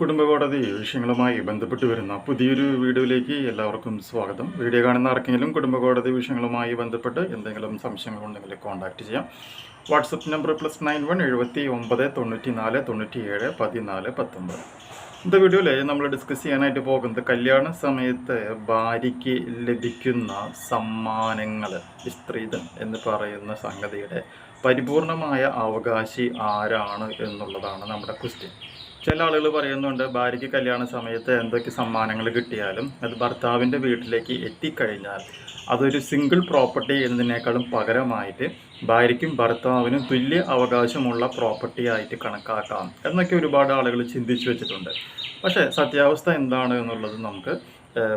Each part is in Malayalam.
കുടുംബ കോടതി വിഷയങ്ങളുമായി ബന്ധപ്പെട്ട് വരുന്ന പുതിയൊരു വീഡിയോയിലേക്ക് എല്ലാവർക്കും സ്വാഗതം. വീഡിയോ കാണുന്ന ആർക്കെങ്കിലും കുടുംബ കോടതി വിഷയങ്ങളുമായി ബന്ധപ്പെട്ട് എന്തെങ്കിലും സംശയങ്ങളുണ്ടെങ്കിൽ കോൺടാക്റ്റ് ചെയ്യാം. WhatsApp number plus nine one എഴുപത്തി ഒമ്പത് തൊണ്ണൂറ്റി നാല് തൊണ്ണൂറ്റി ഏഴ് പതിനാല് പത്തൊമ്പത്. വീഡിയോയിൽ നമ്മൾ ഡിസ്കസ് ചെയ്യാനായിട്ട് പോകുന്നത് കല്യാണ സമയത്ത് ഭാര്യയ്ക്ക് ലഭിക്കുന്ന സമ്മാനങ്ങൾ സ്ത്രീധൻ എന്ന് പറയുന്ന സംഗതിയുടെ പരിപൂർണമായ അവകാശി ആരാണ് എന്നുള്ളതാണ് നമ്മുടെ ക്വസ്റ്റ്യൻ ചില ആളുകൾ പറയുന്നുണ്ട് ഭാര്യയ്ക്ക് കല്യാണ സമയത്ത് എന്തൊക്കെ സമ്മാനങ്ങൾ കിട്ടിയാലും അത് ഭർത്താവിന്റെ വീട്ടിലേക്ക് എത്തിക്കഴിഞ്ഞാൽ അതൊരു സിംഗിൾ പ്രോപ്പർട്ടി എന്നതിനേക്കാളും പകരമായിട്ട് ഭാര്യയ്ക്കും ഭർത്താവിനും തുല്യ അവകാശമുള്ള പ്രോപ്പർട്ടി ആയിട്ട് കണക്കാക്കാം എന്നൊക്കെ ഒരുപാട് ആളുകൾ ചിന്തിച്ചു വെച്ചിട്ടുണ്ട്. പക്ഷേ സത്യാവസ്ഥ എന്താണ് എന്നുള്ളത് നമുക്ക്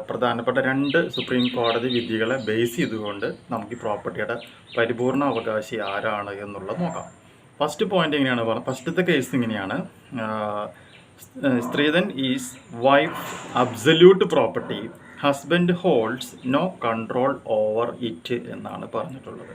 പ്രധാനപ്പെട്ട രണ്ട് സുപ്രീം കോടതി വിധികളെ ബേസ് ചെയ്തുകൊണ്ട് നമുക്ക് ഈ പ്രോപ്പർട്ടിയുടെ പരിപൂർണ അവകാശി ആരാണ് എന്നുള്ളത് നോക്കാം. ഫസ്റ്റ് പോയിന്റ് എങ്ങനെയാണ് പറഞ്ഞത് ഫസ്റ്റത്തെ കേസ് ഇങ്ങനെയാണ്. Stridhan is wife absolute property husband holds no control over it എന്നാണ് പറഞ്ഞിട്ടുള്ളത്.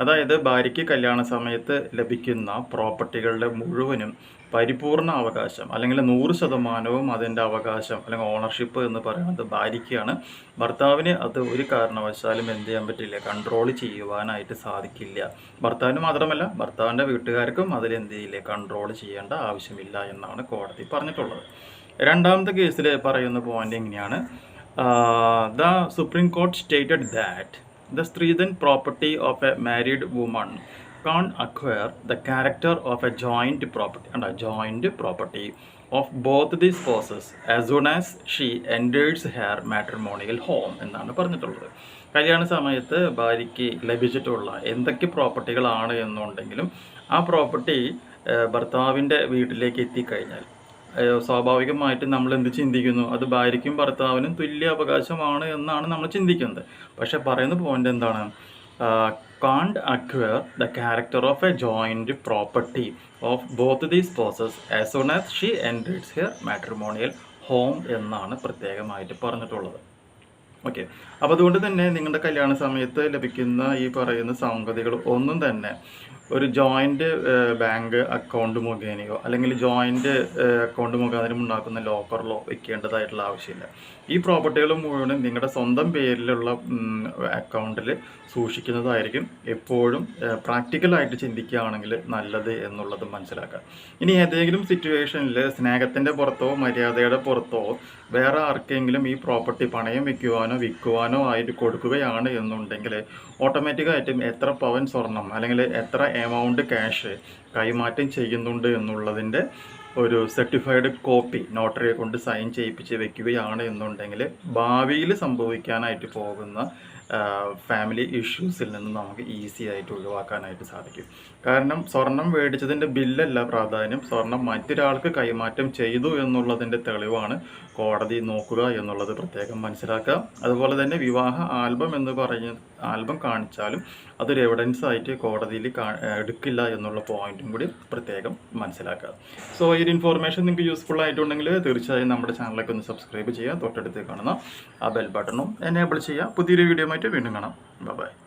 അതായത് ഭാര്യയ്ക്ക് കല്യാണ സമയത്ത് ലഭിക്കുന്ന പ്രോപ്പർട്ടികളുടെ മുഴുവനും പരിപൂർണ അവകാശം അല്ലെങ്കിൽ നൂറ് ശതമാനവും അതിന്റെ അവകാശം അല്ലെങ്കിൽ ഓണർഷിപ്പ് എന്ന് പറയുന്നത് ഭാര്യയ്ക്കാണ്. ഭർത്താവിന് അത് ഒരു കാരണവശാലും എന്ത് ചെയ്യാൻ പറ്റില്ല കൺട്രോൾ ചെയ്യുവാനായിട്ട് സാധിക്കില്ല. ഭർത്താവിന് മാത്രമല്ല ഭർത്താവിന്റെ വീട്ടുകാർക്കും അതിൽ എന്ത് ചെയ്യില്ല കൺട്രോൾ ചെയ്യേണ്ട ആവശ്യമില്ല എന്നാണ് കോടതി പറഞ്ഞിട്ടുള്ളത്. രണ്ടാമത്തെ കേസിൽ പറയുന്ന പോയിന്റ് എങ്ങനെയാണ്? The Supreme Court stated that the stridhan property of a married woman can't acquire the character of a joint property and a joint property of both the spouses as soon as she enters her matrimonial home എന്നാണ് പറഞ്ഞിട്ടുള്ളത്. കല്യാണ സമയത്ത് ഭാര്യയ്ക്ക് ലഭിച്ചിട്ടുള്ള എന്തൊക്കെ പ്രോപ്പർട്ടികളാണ് എന്നുണ്ടെങ്കിലും ആ പ്രോപ്പർട്ടി ഭർത്താവിന്റെ വീട്ടിലേക്ക് എത്തിക്കഴിഞ്ഞാൽ സ്വാഭാവികമായിട്ടും നമ്മൾ എന്ത് ചിന്തിക്കുന്നു? അത് ഭാര്യയ്ക്കും ഭർത്താവിനും തുല്യ അവകാശമാണ് എന്നാണ് നമ്മൾ ചിന്തിക്കുന്നത്. പക്ഷെ പറയുന്ന പോയിന്റ് എന്താണ്? Can't acquire the character of a joint property of both these process as soon as she enters her matrimonial home എന്നാണ് പ്രത്യേകമായിട്ട് പറഞ്ഞിട്ടുള്ളത്. ഓക്കെ അപ്പോൾ അതുകൊണ്ട് തന്നെ നിങ്ങളുടെ കല്യാണ സമയത്ത് ലഭിക്കുന്ന ഈ പറയുന്ന സംഗതികൾ ഒന്നും തന്നെ ഒരു ജോയിന്റ് ബാങ്ക് അക്കൗണ്ട് മുഖേനയോ അല്ലെങ്കിൽ ജോയിന്റ് അക്കൗണ്ട് മുഖാന്തരം ഉണ്ടാക്കുന്ന ലോക്കറിലോ വെക്കേണ്ടതായിട്ടുള്ള ആവശ്യമില്ല. ഈ പ്രോപ്പർട്ടികൾ മുഴുവനും നിങ്ങളുടെ സ്വന്തം പേരിലുള്ള അക്കൗണ്ടിൽ സൂക്ഷിക്കുന്നതായിരിക്കും എപ്പോഴും പ്രാക്ടിക്കലായിട്ട് ചിന്തിക്കുകയാണെങ്കിൽ നല്ലത് എന്നുള്ളത് മനസ്സിലാക്കുക. ഇനി ഏതെങ്കിലും സിറ്റുവേഷനിൽ സ്നേഹത്തിന്റെ പുറത്തോ മര്യാദയുടെ പുറത്തോ വേറെ ആർക്കെങ്കിലും ഈ പ്രോപ്പർട്ടി പണയം വെക്കുവാനോ വിൽക്കുവാനോ ആയിട്ട് കൊടുക്കുകയാണ് എന്നുണ്ടെങ്കിൽ ഓട്ടോമാറ്റിക്കായിട്ടും എത്ര പവൻ സ്വർണം അല്ലെങ്കിൽ എത്ര എമൗണ്ട് ക്യാഷ് കൈമാറ്റം ചെയ്യുന്നുണ്ട് എന്നുള്ളതിന്റെ ഒരു സർട്ടിഫൈഡ് കോപ്പി നോട്ടറിയെ കൊണ്ട് സൈൻ ചെയ്യിപ്പിച്ച് വെക്കുകയാണ് എന്നുണ്ടെങ്കിൽ ഭാവിയിൽ സംഭവിക്കാനായിട്ട് പോകുന്ന ഫാമിലി ഇഷ്യൂസിൽ നിന്ന് നമുക്ക് ഈസി ആയിട്ട് ഒഴിവാക്കാനായിട്ട് സാധിക്കും. കാരണം സ്വർണം മേടിച്ചതിന്റെ ബില്ലല്ല പ്രാധാന്യം. സ്വർണം മറ്റൊരാൾക്ക് കൈമാറ്റം ചെയ്തു എന്നുള്ളതിന്റെ തെളിവാണ് കോടതി നോക്കുക എന്നുള്ളത് പ്രത്യേകം മനസ്സിലാക്കുക. അതുപോലെ തന്നെ വിവാഹ ആൽബം എന്ന് പറഞ്ഞ ആൽബം കാണിച്ചാലും അതൊരു എവിഡൻസ് ആയിട്ട് കോടതിയിൽ എടുക്കില്ല എന്നുള്ള പോയിന്റും കൂടി പ്രത്യേകം മനസ്സിലാക്കുക. സോ ഈ ഒരു ഇൻഫോർമേഷൻ നിങ്ങൾക്ക് യൂസ്ഫുൾ ആയിട്ടുണ്ടെങ്കിൽ തീർച്ചയായും നമ്മുടെ ചാനലൊക്കെ ഒന്ന് സബ്സ്ക്രൈബ് ചെയ്യുക. തൊട്ടടുത്ത് കാണുന്ന ആ ബെൽ ബട്ടണും എനേബിൾ ചെയ്യുക. പുതിയൊരു വീഡിയോ ആയിട്ട് വീണ്ടും കാണാം. ബൈ